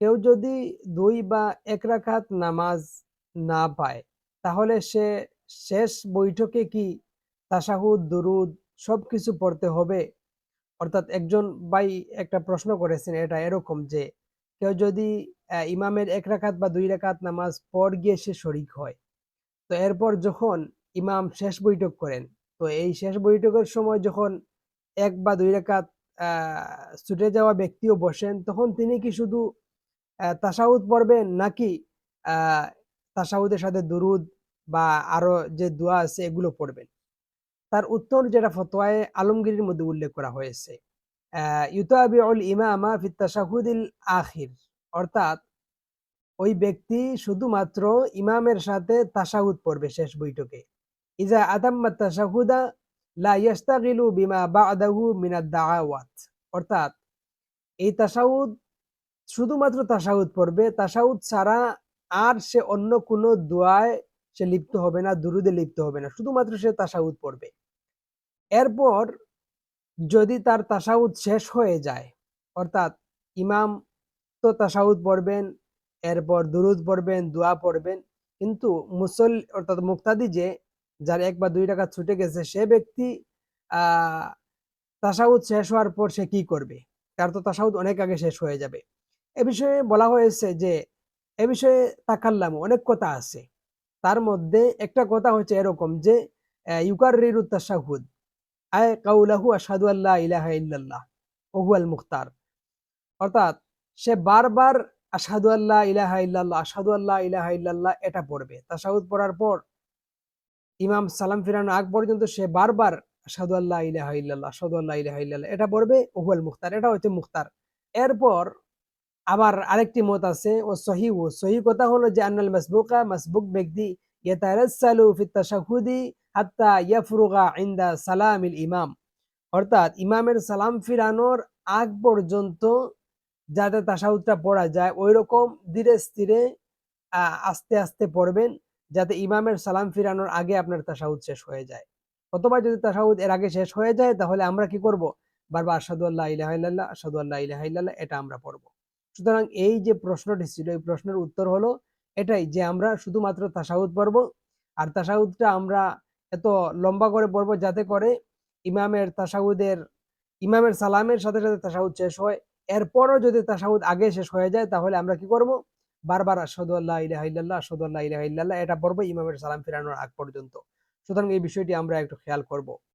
কেউ যদি দুই বা এক রাকাত নামাজ না পায়, তাহলে সে শেষ বৈঠকে কি তাশাহুদ, দুরুদ সবকিছু পড়তে হবে? অর্থাৎ একজন ভাই একটা প্রশ্ন করেছেন এটা এরকম যে, কেউ যদি ইমামের এক রাকাত বা দুই রাকাত নামাজ পর গিয়ে সে শরিক হয়। তো এরপর যখন ইমাম শেষ বৈঠক করেন, তো এই শেষ বৈঠকের সময় যখন এক বা দুই রাকাত ছুটে যাওয়া ব্যক্তিও বসেন, তখন তিনি কি শুধু তাশাহুদ পড়বেন নাকি আ তাশাহুদের সাথে দুরুদ বা আরও যে দোয়া আছে এগুলো পড়বেন? তার উত্তর যেটা ফতোয়ায়ে আলমগীরের মধ্যে উল্লেখ করা হয়েছে। ইউতাবিউল ইমামা ফিত তাশাহুদিল আখির, অর্থাৎ ওই ব্যক্তি শুধুমাত্র ইমামের সাথে তাশাহুদ পড়বে শেষ বৈঠকে। ইজা আতাম্মা তাশাহুদা লা ইয়াস্তাগিলু বিমা বা'দাহু মিনাদ দাআওয়াত অর্থাৎ এই তাশাহুদ শুধুমাত্র তাশাহুদ পড়বে। তাশাহুদ ছাড়া আর সে অন্য কোনো দোয়ায় সে লিপ্ত হবে না, দুরুদে লিপ্ত হবে না। শুধুমাত্র সে তাশাহুদ পড়বে। এরপর যদি তার তাশাহুদ শেষ হয়ে যায়, অর্থাৎ ইমাম তো তাশাহুদ পড়বেন, এরপর দুরুদ পড়বেন, দোয়া পড়বেন। কিন্তু মুসল অর্থাৎ মুক্তাদি যে যার এক বা দুই টাকা ছুটে গেছে সে ব্যক্তি আ তাশাহুদ শেষ হওয়ার পর সে কি করবে? তার তো তাশাহুদ অনেক আগে শেষ হয়ে যাবে। এ বিষয়ে বলা হয়েছে যে, এ বিষয়ে তাকাল্লাম অনেক কথা আছে। তার মধ্যে একটা কথা হচ্ছে এরকম যে, অ্যা ইউকাররিরু তাশাহুদ আয় কাউলাহু আশহাদু আল্লা ইলাহা ইল্লাল্লাহ ওয়া হুয়াল মুখতার। অর্থাৎ সে বারবার আসাদু আল্লাহ ইলাহা ইল্লাল্লাহ, আশহাদু আল্লা ইলাহা ইল্লাল্লাহ এটা পড়বে। তাশাহুদ পড়ার পর ইমাম সালাম ফিরানোর আগ পর্যন্ত সে বারবার আশহাদু আল্লা ইলাহা ইল্লাল্লাহ, আশহাদু আল্লা ইলাহা ইল্লাল্লাহ এটা পড়বে ওয়া হুয়াল মুখতার। এটা হচ্ছে মুখতার। এরপর আবার আরেকটি মত আছে ও সহিহু, সহিহ কথা হলো যে আন্নাল মাসবুকা মাসবুক ব্যক্তি তাশাহুদি হাত্তা ইয়াফরুগা সালামিল ইমাম। অর্থাৎ ইমামের সালাম ফিরানোর আগ পর্যন্ত যাতে পড়া যায় ঐরকম ধীরে স্থিরে আস্তে, আস্তে পড়বেন যাতে ইমামের সালাম ফিরানোর আগে আপনার তাশাহুদ শেষ হয়ে যায়। অথবা যদি তাশাহুদ এর আগে শেষ হয়ে যায় তাহলে আমরা কি করব? বারবার আশহাদু আল্লা ইলাহা ইল্লাল্লাহ, আশহাদু আল্লা ইলাহা এটা আমরা পড়ব। সুতরাং এই যে প্রশ্নটি ছিল এই প্রশ্নের উত্তর হলো এটাই যে আমরা শুধুমাত্র তাশাহুদ পড়ব। আর তাশাহুদটা আমরা এত লম্বা করে পড়ব যাতে করে ইমামের তাশাহুদের ইমামের সালামের সাথে, সাথে তাসাউদ শেষ হয়। এরপরও যদি তাশাহুদ আগে শেষ হয়ে যায় তাহলে আমরা কি করব? বারবার আল্লা ইলাহা ইল্লাল্লাহ, আল্লা ইলাহা ইল্লাল্লাহ এটা পড়ব ইমামের সালাম ফিরানোর আগ পর্যন্ত। সুতরাং এই বিষয়টি আমরা একটু খেয়াল করব।